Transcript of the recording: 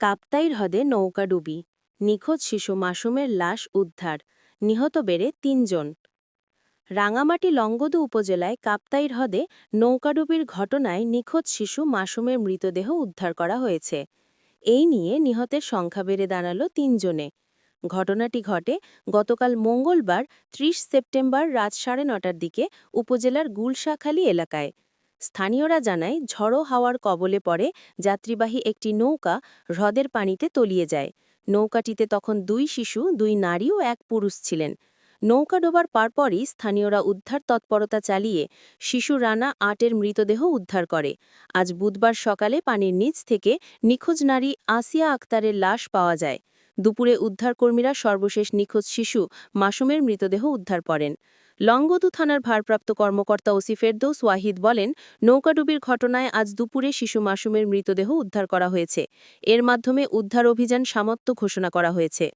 কাপ্তাইর হ্রদে নৌকাডুবি নিখোঁজ শিশু মাসুমের লাশ উদ্ধার। নিহত বেড়ে তিনজন। রাঙামাটি লংগদু উপজেলায় কাপ্তাইর হ্রদে নৌকাডুবির ঘটনায় নিখোঁজ শিশু মাসুমের মৃতদেহ উদ্ধার করা হয়েছে। এই নিয়ে নিহতের সংখ্যা বেড়ে দাঁড়াল তিনজনে। ঘটনাটি ঘটে গতকাল মঙ্গলবার ৩০ সেপ্টেম্বর রাত সাড়ে নটার দিকে উপজেলার গুলশাখালী এলাকায়। স্থানীয়রা জানায়, ঝড়ো হাওয়ার কবলে পড়ে যাত্রীবাহী একটি নৌকা হ্রদের পানিতে তলিয়ে যায়। নৌকাটিতে তখন দুই শিশু, দুই নারী ও এক পুরুষ ছিলেন। নৌকা ডোবার পরপরই স্থানীয়রা উদ্ধার তৎপরতা চালিয়ে শিশু রানা আটের মৃতদেহ উদ্ধার করে। আজ বুধবার সকালে পানির নিচ থেকে নিখোঁজ নারী আসিয়া আক্তারের লাশ পাওয়া যায়। দুপুরে উদ্ধারকর্মীরা সর্বশেষ নিখোঁজ শিশু, মাসুমের মৃতদেহ উদ্ধার করেন। লংগদু থানার ভারপ্রাপ্ত কর্মকর্তা ওসি ফেরদৌস ওয়াহিদ বলেন, নৌকাডুবির ঘটনায় আজ দুপুরে শিশু মাসুমের মৃতদেহ উদ্ধার করা হয়েছে। এর মাধ্যমে উদ্ধার অভিযান সামর্থ্য ঘোষণা করা হয়েছে।